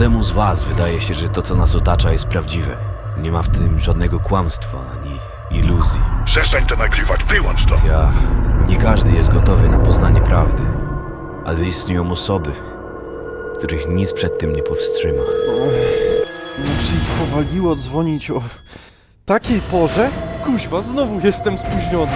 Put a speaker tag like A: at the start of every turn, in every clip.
A: Każdemu z was wydaje się, że to, co nas otacza, jest prawdziwe. Nie ma w tym żadnego kłamstwa ani iluzji.
B: Przestań to nagrywać, wyłącz to!
A: Ja. Nie każdy jest gotowy na poznanie prawdy, ale istnieją osoby, których nic przed tym nie powstrzyma.
C: Znaczy ich powaliło dzwonić o takiej porze? Kuźwa, znowu jestem spóźniony.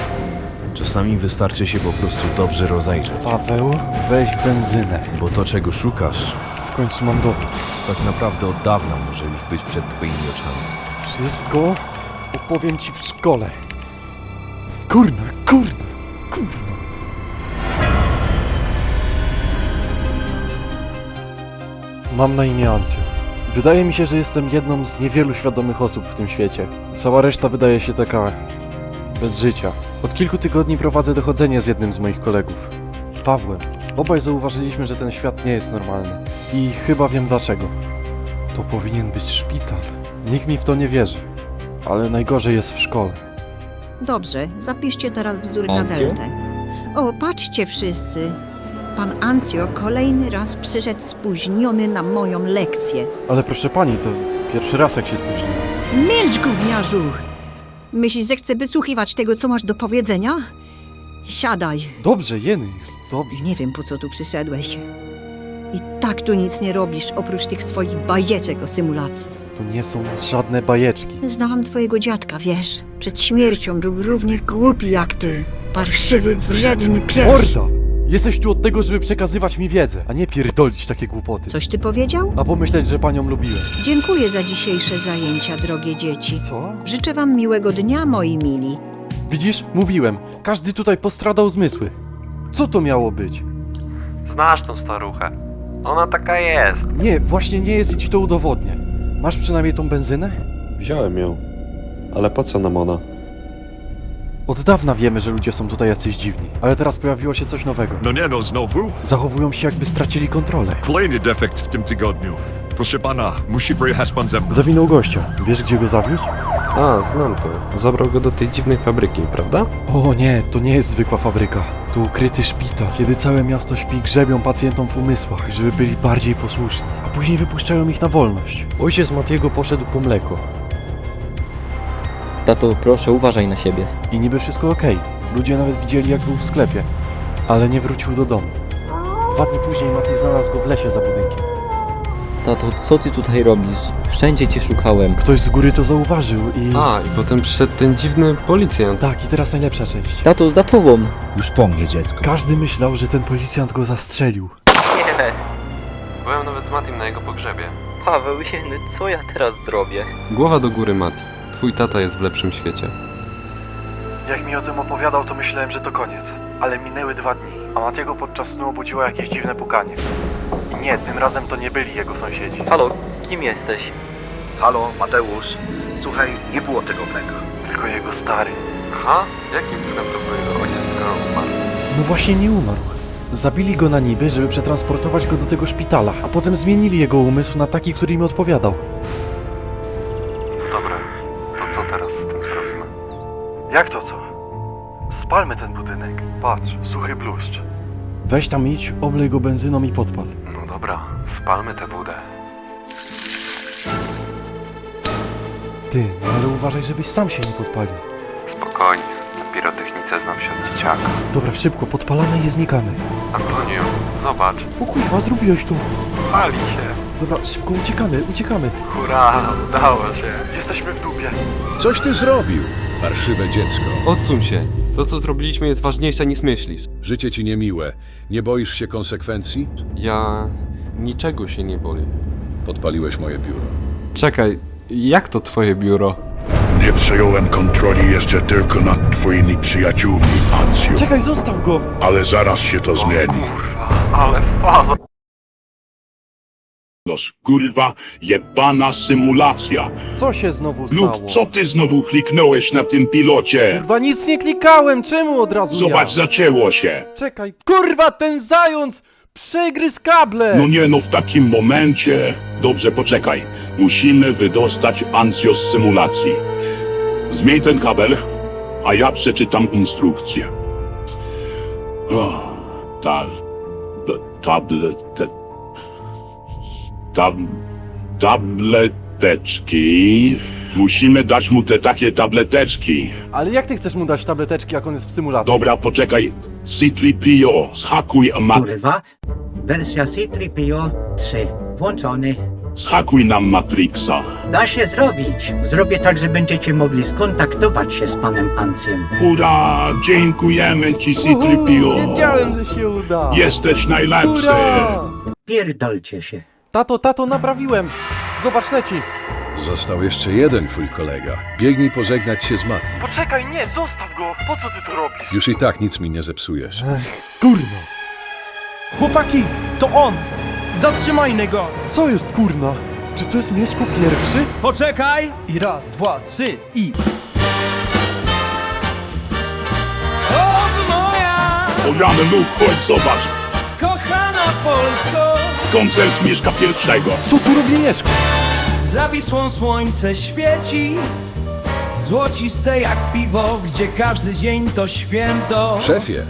A: Czasami wystarczy się po prostu dobrze rozejrzeć,
C: Paweł, weź benzynę.
A: bo to, czego szukasz,
C: W końcu mam dowód.
A: Tak naprawdę od dawna może już być przed twoimi oczami.
C: Wszystko opowiem ci w szkole. Kurna, kurna, kurna. Mam na imię Ancio. Wydaje mi się, że jestem jedną z niewielu świadomych osób w tym świecie. Cała reszta wydaje się taka... bez życia. Od kilku tygodni prowadzę dochodzenie z jednym z moich kolegów. Pawłem. Obaj zauważyliśmy, że ten świat nie jest normalny. I chyba wiem dlaczego. To powinien być szpital. Nikt mi w to nie wierzy. Ale najgorzej jest w szkole.
D: Dobrze, zapiszcie teraz bzdury na deltę. O, patrzcie wszyscy. Pan Ancio kolejny raz przyszedł spóźniony na moją lekcję.
C: Ale proszę pani, to pierwszy raz jak się spóźniłem.
D: Milcz, gówniarzu! Myślisz, że chcę wysłuchiwać tego, co masz do powiedzenia? Siadaj.
C: Dobrze, Jeny, dobrze.
D: Nie wiem, po co tu przyszedłeś. I tak tu nic nie robisz, oprócz tych swoich bajeczek o symulacji.
C: To nie są żadne bajeczki.
D: Znałam twojego dziadka, wiesz? Przed śmiercią był równie głupi jak ty. Parszywy, wredny pies.
C: Morda! Jesteś tu od tego, żeby przekazywać mi wiedzę, a nie pierdolić takie głupoty.
D: Coś ty powiedział?
C: A pomyśleć, że panią lubiłem.
D: Dziękuję za dzisiejsze zajęcia, drogie dzieci.
C: Co?
D: Życzę wam miłego dnia, moi mili.
C: Widzisz? Mówiłem. Każdy tutaj postradał zmysły. Co to miało być?
E: Znasz tą staruchę. Ona taka jest.
C: Nie, właśnie nie jest i ci to udowodnię. Masz przynajmniej tą benzynę?
F: Wziąłem ją. Ale po co nam ona?
C: Od dawna wiemy, że ludzie są tutaj jacyś dziwni, ale teraz pojawiło się coś nowego.
B: No nie no, znowu?
C: Zachowują się jakby stracili kontrolę.
B: Kolejny defekt w tym tygodniu. Proszę pana, musi pojechać pan ze mną.
C: Zawinął gościa. Wiesz, gdzie go zawiózł?
F: A, znam to. Zabrał go do tej dziwnej fabryki, prawda?
C: O nie, to nie jest zwykła fabryka. To ukryty szpital, kiedy całe miasto śpi, grzebią pacjentom w umysłach, żeby byli bardziej posłuszni, a później wypuszczają ich na wolność. Ojciec Matiego poszedł po mleko
G: Tato, proszę uważaj na siebie.
C: i niby wszystko okej. Ludzie nawet widzieli, jak był w sklepie, ale nie wrócił do domu. Dwa dni później Mati znalazł go w lesie za budynkiem.
G: Tato, co ty tutaj robisz? Wszędzie cię szukałem.
C: Ktoś z góry to zauważył i...
H: A, i potem przyszedł ten dziwny policjant.
C: Tak, i teraz najlepsza część.
G: Tato, za tobą!
I: Już po mnie, dziecko.
C: Każdy myślał, że ten policjant go zastrzelił.
G: Nie!
H: Byłem nawet z Matim na jego pogrzebie.
G: Paweł, jeny, co ja teraz zrobię?
H: Głowa do góry, Mati. Twój tata jest w lepszym świecie.
C: Jak mi o tym opowiadał, to myślałem, że to koniec. Ale minęły dwa dni, a Matiego podczas snu obudziło jakieś dziwne pukanie. I nie, tym razem to nie byli jego sąsiedzi.
G: Halo, kim jesteś?
I: Halo, Mateusz. Słuchaj, nie było tego mleka.
C: Tylko jego stary.
H: Aha, jakim cudem to był jego ojciec, skoro umarł?
C: No właśnie nie umarł. Zabili go na niby, żeby przetransportować go do tego szpitala, a potem zmienili jego umysł na taki, który im odpowiadał.
H: No dobra, to co teraz z tym zrobimy?
C: Jak to co? Spalmy ten budynek. Patrz, suchy bluszcz. Weź tam idź, oblej go benzyną i podpal.
H: Dobra, spalmy tę budę.
C: Ty, no ale uważaj, żebyś sam się nie podpalił.
H: Spokojnie, na pirotechnice znam się od dzieciaka.
C: Dobra, szybko, podpalamy i znikamy.
H: Antonio, zobacz,
C: O kuźwa, zrobiłeś to.
H: pali się.
C: Dobra, szybko uciekamy, uciekamy.
H: Hurra, udało się.
C: Jesteśmy w dupie.
J: Coś ty zrobił, parszywe dziecko.
H: Odsuń się. To, co zrobiliśmy, jest ważniejsze niż myślisz.
J: Życie ci niemiłe. Nie boisz się konsekwencji?
H: Ja... niczego się nie boję.
J: Podpaliłeś moje biuro.
H: Czekaj, jak to twoje biuro?
B: Nie przejąłem kontroli jeszcze tylko nad twoimi przyjaciółmi, Ancio.
C: Czekaj, zostaw go!
B: Ale zaraz się to zmieni.
E: Kurwa, ale faza.
B: Los, kurwa, jebana symulacja.
C: Co się znowu
B: Lud,
C: stało?
B: co ty znowu kliknąłeś na tym pilocie?
C: Kurwa, nic nie klikałem, czemu od razu
B: Zobacz,
C: ja?
B: zaczęło się.
C: Czekaj, kurwa, ten zając przegryzł kable!
B: No nie no, w takim momencie... Dobrze, poczekaj. Musimy wydostać Ancio z symulacji. Zmień ten kabel, a ja przeczytam instrukcję. O, ta... ta tablet... Te, tam... Tableteczki. Musimy dać mu te takie tableteczki.
C: Ale jak ty chcesz mu dać tableteczki, jak on jest w symulacji?
B: Dobra, poczekaj. C3PO, zhakuj mat...
K: Kurwa. Wersja C3PO 3. Włączony.
B: zhakuj nam Matrixa.
K: Da się zrobić. Zrobię tak, że będziecie mogli skontaktować się z panem Ancjem.
B: Hurra! Dziękujemy ci, C3PO.
C: Wiedziałem, że się uda!
B: Jesteś najlepszy.
C: Hurra!
K: Pierdolcie się.
C: Tato, tato, naprawiłem! Zobacz, leci!
J: Został jeszcze jeden twój kolega. Biegnij pożegnać się z Mati.
L: Poczekaj, nie, zostaw go! Po co ty to robisz?
J: Już i tak nic mi nie zepsujesz.
C: Kurna!
M: Chłopaki, to on! Zatrzymajmy go!
C: Co jest kurna? Czy to jest Mieszko pierwszy?
M: Poczekaj! I raz, dwa, trzy i... O moja
B: Ogramy Luke, chodź zobacz.
M: kochana Polsko!
B: Koncert Mieszka Pierwszego.
C: Co tu robi Mieszko?
M: Za Wisłą słońce świeci Złociste jak piwo, gdzie każdy dzień to święto
J: Szefie,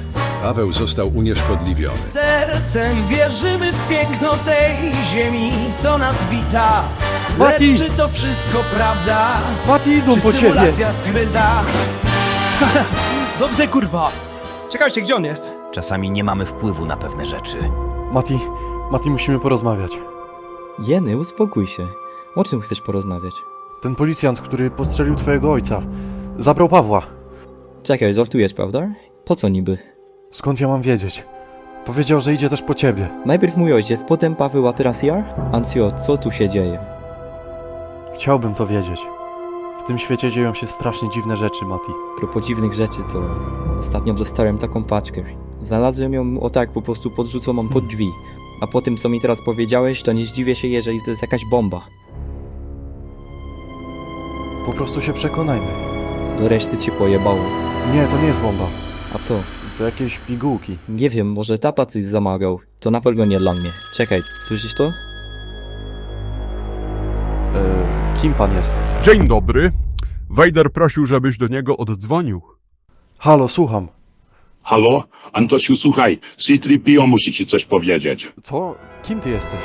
J: Paweł został unieszkodliwiony.
M: Sercem wierzymy w piękno tej ziemi, co nas wita
C: Mati!
M: Lecz czy to wszystko prawda?
C: Mati idą
M: Czy
C: po ciebie!
M: symulacja skryta? Dobrze kurwa! Czekajcie, gdzie on jest?
A: Czasami nie mamy wpływu na pewne rzeczy.
C: Mati, Mati, musimy porozmawiać.
G: Jeny, uspokój się. O czym chcesz porozmawiać?
C: Ten policjant, który postrzelił twojego ojca, zabrał Pawła.
G: Czekaj, żartujesz, prawda? Po co niby?
C: Skąd ja mam wiedzieć? Powiedział, że idzie też po ciebie.
G: Najpierw mój ojciec, potem Paweł, a teraz ja? Ancio, co tu się dzieje?
C: Chciałbym to wiedzieć. W tym świecie dzieją się strasznie dziwne rzeczy, Mati.
G: Propos dziwnych rzeczy, to ostatnio dostałem taką paczkę. Znalazłem ją o tak po prostu podrzuconą pod drzwi. A po tym, co mi teraz powiedziałeś, to nie zdziwię się, jeżeli to jest jakaś bomba.
C: Po prostu się przekonajmy.
G: Do reszty ci pojebało.
C: Nie, to nie jest bomba.
G: A co?
C: To jakieś pigułki.
G: Nie wiem, może tata coś zamagał. To na pewno nie dla mnie. Czekaj, słyszysz to?
C: E, kim pan jest?
N: Dzień dobry. Wejder prosił, żebyś do niego oddzwonił.
C: Halo, słucham.
B: Halo? Antosiu, słuchaj. C3PO musi ci coś powiedzieć.
C: Co? Kim ty jesteś?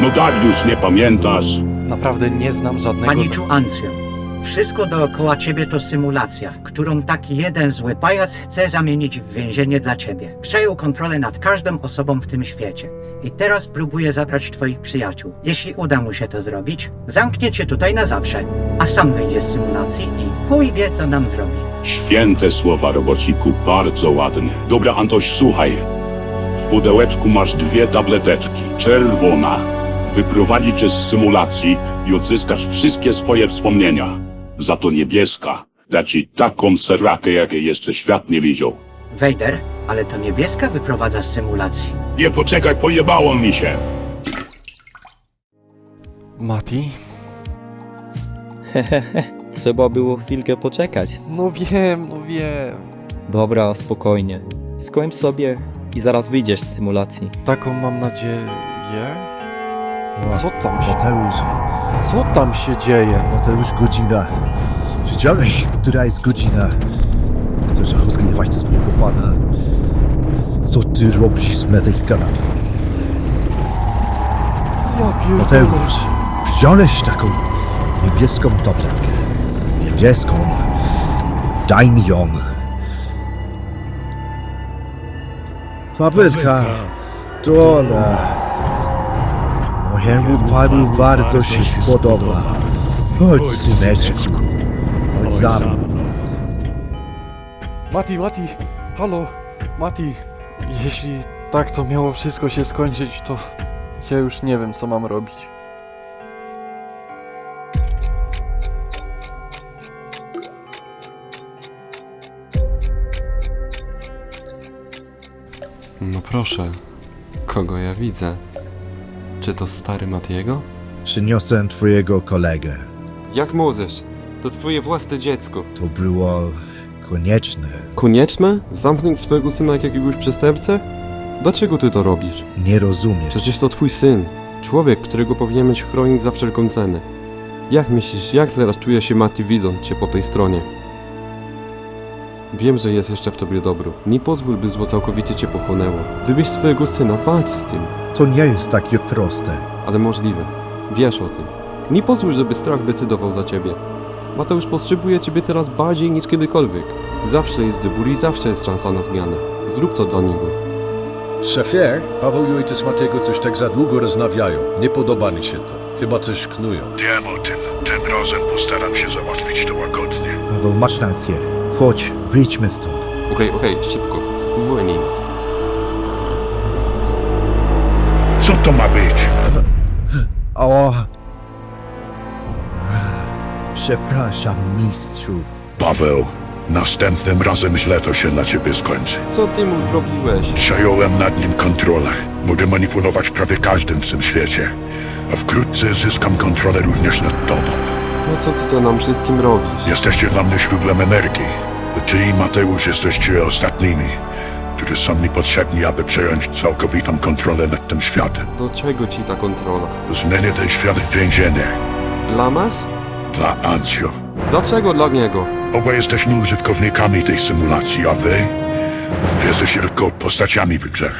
B: No Dariusz, nie pamiętasz?
C: Naprawdę nie znam żadnego...
K: Paniczu Ancjo. Wszystko dookoła ciebie to symulacja, którą taki jeden zły pajac chce zamienić w więzienie dla ciebie. Przejął kontrolę nad każdą osobą w tym świecie. I teraz próbuje zabrać twoich przyjaciół. Jeśli uda mu się to zrobić, zamknie cię tutaj na zawsze, a sam wyjdzie z symulacji i chuj wie, co nam zrobi.
B: Święte słowa, robociku, bardzo ładne. Dobra, Antoś, słuchaj. W pudełeczku masz dwie tableteczki. Czerwona wyprowadzi cię z symulacji i odzyskasz wszystkie swoje wspomnienia. Za to niebieska da ci taką serakę, jakiej jeszcze świat nie widział.
K: Wejder, ale to niebieska wyprowadza z symulacji.
B: Nie, poczekaj, pojebało mi się.
C: Mati?
G: Hehehe, trzeba było chwilkę poczekać.
C: No wiem, no wiem.
G: Dobra, spokojnie. Skończ sobie i zaraz wyjdziesz z symulacji.
C: Taką mam nadzieję. Co tam się...
O: Mateusz,
C: Co tam się dzieje?
O: Mateusz, godzina. Widziałeś, która jest godzina? Chcesz rozgrywać swojego pana. Co ty robisz na tej kanapie?
C: Ja pierdolę.
O: Mateusz, wziąłeś taką niebieską tabletkę. Niebieską. Daj mi ją. Fabryka. Dola. Panu bardzo się spodoba. Chodź, syneczku. Chodź za mną.
C: Mati, Mati, halo, Mati. Jeśli tak to miało wszystko się skończyć, to ja już nie wiem, co mam robić.
H: No proszę, kogo ja widzę? Czy to stary Matiego?
O: Przyniosłem twojego kolegę.
H: Jak możesz? To twoje własne dziecko.
O: To było konieczne.
H: Konieczne? Zamknąć swojego syna jak jakiegoś przestępcę? Dlaczego ty to robisz?
O: Nie rozumiesz.
H: Przecież to twój syn. Człowiek, którego powinieneś chronić za wszelką cenę. Jak myślisz, jak teraz czuje się Mati widząc cię po tej stronie? Wiem, że jest jeszcze w tobie dobro. Nie pozwól, by zło całkowicie cię pochłonęło. Wybierz swojego syna, walcz z tym.
O: To nie jest takie proste.
H: Ale możliwe. Wiesz o tym. Nie pozwól, żeby strach decydował za ciebie. Mateusz potrzebuje ciebie teraz bardziej niż kiedykolwiek. Zawsze jest wybór i zawsze jest szansa na zmianę. Zrób to dla niego.
J: Szefie, Paweł i ojciec Matiego coś tak za długo rozmawiają. Nie podoba mi się to. Chyba coś knują.
I: Wiem o tym. Tym razem postaram się załatwić to łagodnie. Paweł, masz rację. Chodź, wyjdźmy stąd.
H: Okej, okej, szybko. Uwolnij nas.
I: Co to ma być? O! Przepraszam, mistrzu.
B: Paweł, następnym razem źle to się dla ciebie skończy.
H: Co ty mu zrobiłeś?
B: Przejąłem nad nim kontrolę. Mogę manipulować prawie każdym w tym świecie. A wkrótce zyskam kontrolę również nad tobą.
H: Po co ty to nam wszystkim robisz?
B: Jesteście dla mnie źródłem energii. Ty i Mateusz jesteście ostatnimi, którzy są mi potrzebni, aby przejąć całkowitą kontrolę nad tym światem.
H: Do czego ci ta kontrola?
B: Zmienię ten świat w więzienie
H: Dla nas?
B: dla Ancio.
H: Dlaczego dla niego?
B: Obaj jesteśmy użytkownikami tej symulacji, a wy? Wy jesteście tylko postaciami w grze.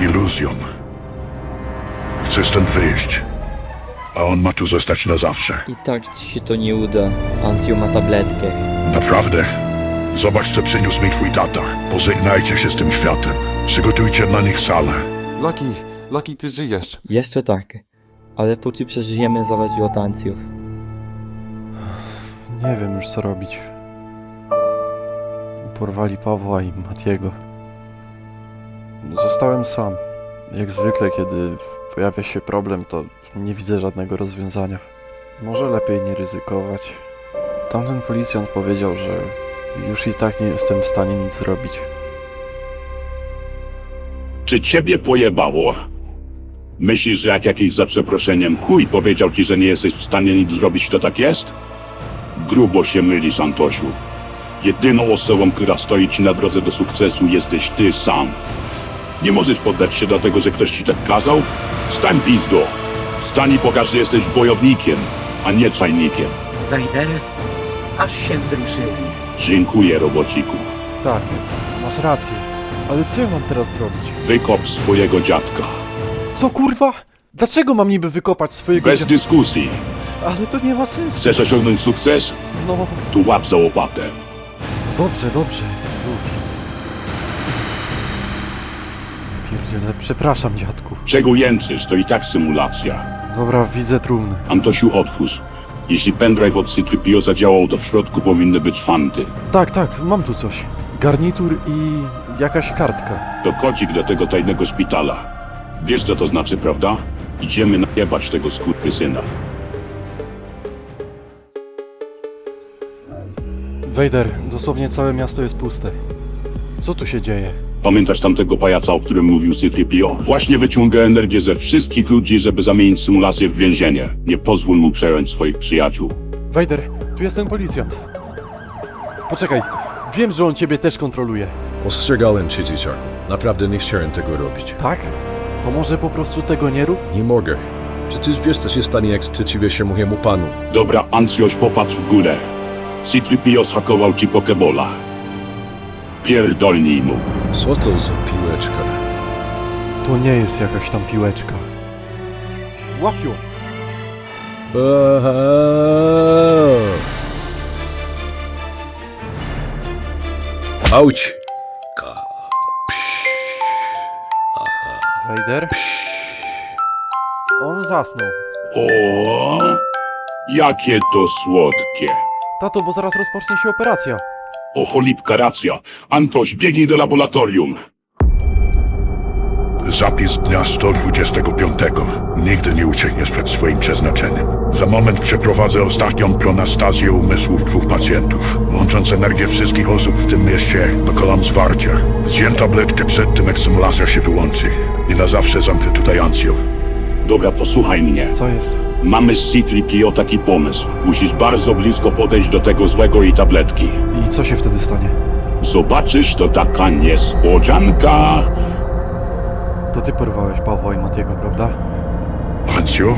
B: Iluzją. Chcę stąd wyjść. A on ma tu zostać na zawsze.
G: I tak ci się to nie uda. Ancio ma tabletkę.
B: Naprawdę. Zobacz, co przyniósł mi twój tata. Pożegnajcie się z tym światem. Przygotujcie dla nich salę.
H: Lucky, Lucky, ty żyjesz.
G: Jeszcze tak. Ale czy przeżyjemy zależy od Ancjów.
C: Nie wiem już co robić. Porwali Pawła i Matiego. Zostałem sam. Jak zwykle, kiedy pojawia się problem, to nie widzę żadnego rozwiązania. Może lepiej nie ryzykować. Tamten policjant powiedział, że już i tak nie jestem w stanie nic zrobić.
B: Czy ciebie pojebało? Myślisz, że jak jakiś za przeproszeniem chuj powiedział ci, że nie jesteś w stanie nic zrobić, to tak jest? Grubo się mylisz, Antosiu. Jedyną osobą, która stoi ci na drodze do sukcesu, jesteś ty sam. Nie możesz poddać się dlatego, że ktoś ci tak kazał? Stań pizdo! Stań i pokaż, że jesteś wojownikiem, a nie czajnikiem.
K: Wejder, aż się wzruszyłem.
B: Dziękuję, robociku.
C: Tak, masz rację. Ale co ja mam teraz zrobić?
B: Wykop swojego dziadka.
C: Co kurwa? Dlaczego mam niby wykopać swojego
B: Bez
C: dzia-
B: dyskusji.
C: Ale to nie ma sensu.
B: Chcesz osiągnąć sukces?
C: No,
B: Tu łap za łopatę.
C: dobrze, dobrze. Już. Pierdziele, przepraszam dziadku.
B: Czego jęczysz? To i tak symulacja.
C: Dobra, widzę trumnę.
B: Antosiu, otwórz. Jeśli pendrive od Citripio zadziałał, to w środku powinny być fanty.
C: Tak, tak, mam tu coś. Garnitur i jakaś kartka.
B: To kocik do tego tajnego szpitala. Wiesz, co to znaczy, prawda? Idziemy najebać tego skurwysyna.
C: Wejder, dosłownie całe miasto jest puste. Co tu się dzieje?
B: Pamiętasz tamtego pajaca, o którym mówił Citripio? Właśnie wyciąga energię ze wszystkich ludzi, żeby zamienić symulację w więzienie. Nie pozwól mu przejąć swoich przyjaciół.
C: Wejder, tu jest ten policjant. Poczekaj, wiem, że on ciebie też kontroluje.
J: Ostrzegałem cię, dzieciaku. Naprawdę nie chciałem tego robić.
C: Tak? To może po prostu tego nie rób?
J: Nie mogę. Przecież wiesz, co się stanie, jak sprzeciwię się mojemu panu.
B: Dobra, Ancjoś, popatrz w górę. Citripio zhakował ci Pokebola. Pierdolnij mu.
J: Co to za piłeczka?
C: To nie jest jakaś tam piłeczka. Łapią!
J: Aha. Auć! Ka.
C: Wejder? On zasnął.
B: O, jakie to słodkie.
C: Tato, bo zaraz rozpocznie się operacja.
B: O, cholipka racja. Antoś, biegnij do laboratorium. Zapis dnia 125. Nigdy nie uciekniesz przed swoim przeznaczeniem. Za moment przeprowadzę ostatnią pronastazję umysłów dwóch pacjentów. Łącząc energię wszystkich osób w tym mieście, dokonam zwarcia. Zjem tabletkę przed tym, jak symulacja się wyłączy. I na zawsze zamknę tutaj Ancję. Dobra, posłuchaj mnie.
C: Co jest?
B: Mamy z C-3PO taki pomysł. Musisz bardzo blisko podejść do tego złego i tabletki.
C: I co się wtedy stanie?
B: Zobaczysz, to taka niespodzianka.
C: To ty porwałeś Pawła i Matiego, prawda?
B: Hansio,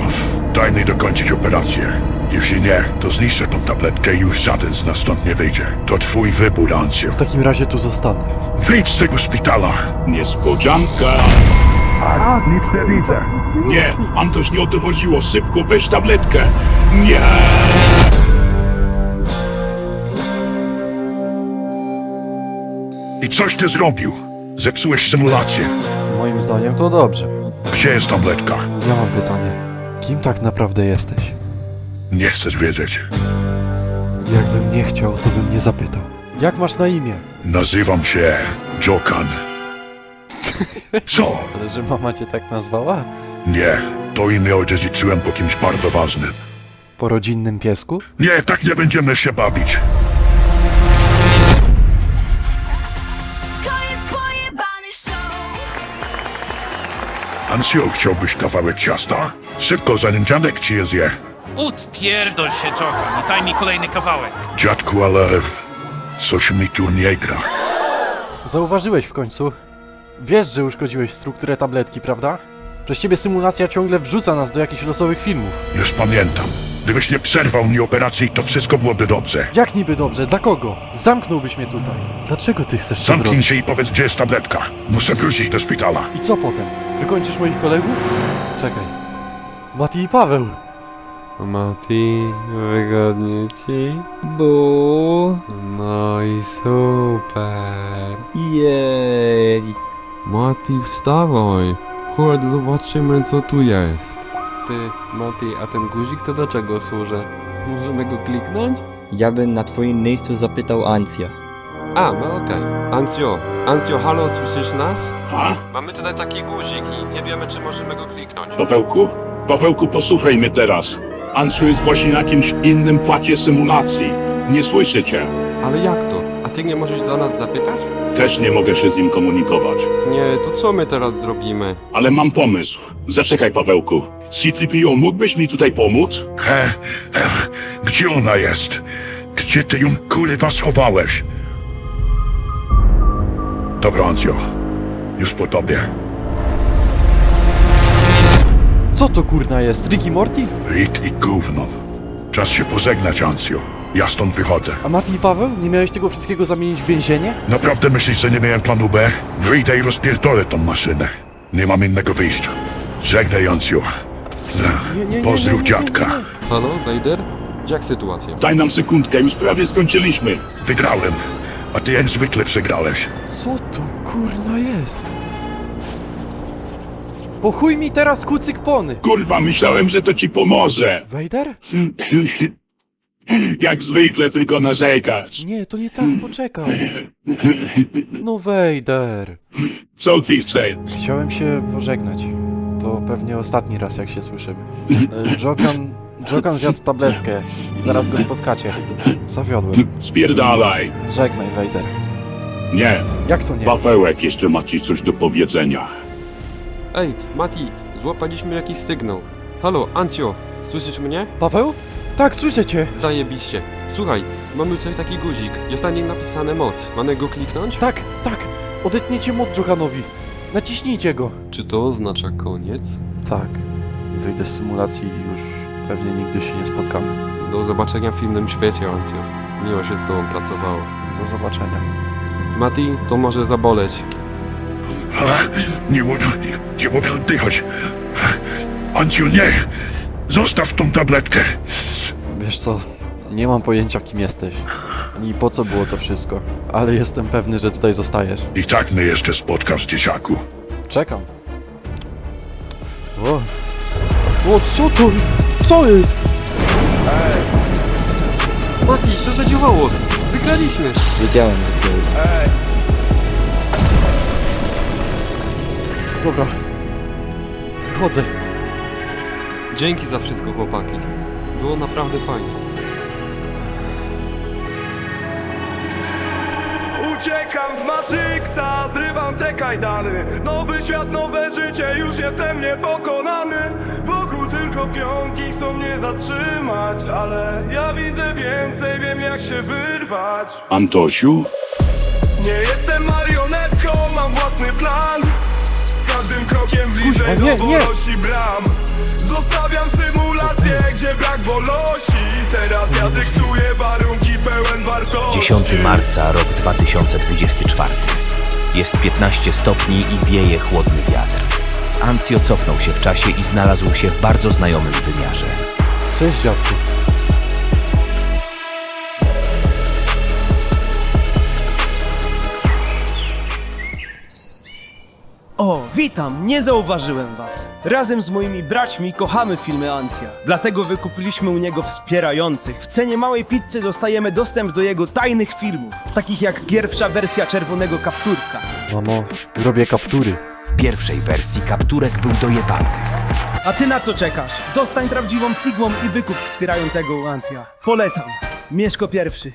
B: daj mi dokończyć operację. Jeśli nie, to zniszczę tą tabletkę i już żaden z nas stąd nie wyjdzie. To twój wybór, Hansio.
C: W takim razie tu zostanę.
B: Wyjdź z tego szpitala. Niespodzianka. A, nic nie widzę. Nie, Antoś, nie o to chodziło. Szybko, weź tabletkę. Nie!
I: I coś ty zrobił. Zepsułeś symulację.
C: Moim zdaniem to dobrze.
I: Gdzie jest tabletka?
C: Ja mam pytanie. Kim tak naprawdę jesteś?
I: Nie chcesz wiedzieć.
C: Jakbym nie chciał, to bym nie zapytał. Jak masz na imię?
I: Nazywam się Jokan. Co?
C: Ale że mama cię tak nazwała?
I: Nie, to imię odziedziczyłem po kimś bardzo ważnym.
C: Po rodzinnym piesku?
I: Nie, tak nie będziemy się bawić. Ansio, chciałbyś kawałek ciasta? Szybko, zanim dziadek ci je zje.
P: Utpierdol się, Jokan, i daj mi kolejny kawałek.
I: Dziadku, ale coś mi tu nie gra.
C: Zauważyłeś w końcu. Wiesz, że uszkodziłeś strukturę tabletki, prawda? Przez ciebie symulacja ciągle wrzuca nas do jakichś losowych filmów.
I: Już pamiętam. Gdybyś nie przerwał mi operacji, to wszystko byłoby dobrze.
C: Jak niby dobrze? Dla kogo? Zamknąłbyś mnie tutaj. Dlaczego ty chcesz to
I: Zamknij
C: zrobić?
I: się i powiedz, gdzie jest tabletka. Muszę wrócić do szpitala.
C: I co potem? Wykończysz moich kolegów? Czekaj. Mati i Paweł.
H: Mati, wygodnie ci?
G: Bo...
H: No i super.
G: Jej.
H: Mati, wstawaj. Chodź, zobaczymy co tu jest. Ty, Mati, a ten guzik to do czego służy? Możemy go kliknąć?
G: Ja bym na twoim miejscu zapytał Ancja.
H: A, no okej. Ancjo, Ancjo, halo, słyszysz nas?
B: Ha?
H: Mamy tutaj taki guzik i nie wiemy, czy możemy go kliknąć.
B: Pawełku? Pawełku, posłuchaj mnie teraz. Ansio jest właśnie na jakimś innym płacie symulacji. Nie słyszę cię.
H: Ale jak to? A ty nie możesz do nas zapytać?
B: Też nie mogę się z nim komunikować.
H: Nie, to co my teraz zrobimy?
B: Ale mam pomysł. Zaczekaj, Pawełku. C-3PO, mógłbyś mi tutaj pomóc?
I: He, he, gdzie ona jest? Gdzie ty ją kurwa schowałeś? Dobra, Ancio. Już po tobie.
C: Co to kurna jest? Ricky Morty?
I: Rick i gówno. Czas się pożegnać, Ancio. Ja stąd wychodzę.
C: A Mati i Paweł? Nie miałeś tego wszystkiego zamienić w więzienie?
I: Naprawdę myślisz, że nie miałem planu B? Wyjdę i rozpierdolę tą maszynę. Nie mam innego wyjścia. Żegnaj, Ancio.
C: Nie, nie, nie,
I: Pozdrów
C: nie, nie, nie,
I: dziadka.
H: Halo, Vader? Jak sytuacja?
B: Daj nam sekundkę, już prawie skończyliśmy.
I: Wygrałem, a ty jak zwykle przegrałeś.
C: Co to kurna jest? Po chuj mi teraz kucyk pony!
B: Kurwa, myślałem, że to ci pomoże.
C: Vader?
B: Jak zwykle tylko narzekasz.
C: Nie, to nie tak, poczekaj. No Vader.
B: Co ty chcesz?
C: Chciałem się pożegnać. To pewnie ostatni raz, jak się słyszymy. E, Jokan... Jokan zjadł tabletkę zaraz go spotkacie. Zawiodłem.
B: Spierdalaj.
C: Żegnaj, Vader.
B: Nie,
C: Jak to nie?
B: Pawełek jeszcze ma ci coś do powiedzenia.
H: Ej, Mati, złapaliśmy jakiś sygnał. Halo, Ancio, słyszysz mnie?
C: Paweł? Tak, słyszę cię.
H: Zajebiście. Słuchaj, mamy tutaj taki guzik. Jest na nim napisane moc. Mamy go kliknąć?
C: Tak, tak. Odetniecie mod Jokanowi. Naciśnijcie go.
H: Czy to oznacza koniec?
C: Tak. Wyjdę z symulacji i już pewnie nigdy się nie spotkamy.
H: Do zobaczenia w innym świecie, Ancio. Miło się z tobą pracowało.
C: Do zobaczenia.
H: Mati, to może zaboleć.
I: Nie mogę, nie, nie mogę oddychać. Anciu, nie! Zostaw tą tabletkę.
C: Wiesz co, nie mam pojęcia kim jesteś. Ani po co było to wszystko. Ale jestem pewny, że tutaj zostajesz.
I: I tak mnie jeszcze spotkasz, dzieciaku.
C: Czekam. O, o co to? Co jest?
H: Mati, to zadziałało! Wygraliśmy!
G: Wiedziałem, że się...
C: Dobra. Wychodzę.
H: Dzięki za wszystko, chłopaki. Było naprawdę fajnie.
Q: Uciekam z Matrixa, zrywam te kajdany Nowy świat, nowe życie, już jestem niepokonany Wokół tylko pionki chcą mnie zatrzymać Ale ja widzę więcej, wiem jak się wyrwać
B: Antosiu?
Q: Nie jestem marionetką, mam własny plan krokiem bliżej
C: Kurwa, nie,
Q: do
C: nie.
Q: wolności bram Zostawiam symulację, gdzie brak wolności Teraz ja dyktuję warunki pełen wartości
A: 10 marca, rok 2024. Jest 15 stopni i wieje chłodny wiatr. Ancio cofnął się w czasie i znalazł się w bardzo znajomym wymiarze.
C: Cześć dziadku.
M: Witam, nie zauważyłem was. Razem z moimi braćmi kochamy filmy Ancja. Dlatego wykupiliśmy u niego wspierających. W cenie małej pizzy dostajemy dostęp do jego tajnych filmów, takich jak pierwsza wersja Czerwonego Kapturka.
C: Mamo, robię kaptury.
A: W pierwszej wersji kapturek był dojebany.
M: A ty na co czekasz? Zostań prawdziwą Sigmą i wykup wspierającego u Ancja. Polecam. Mieszko pierwszy.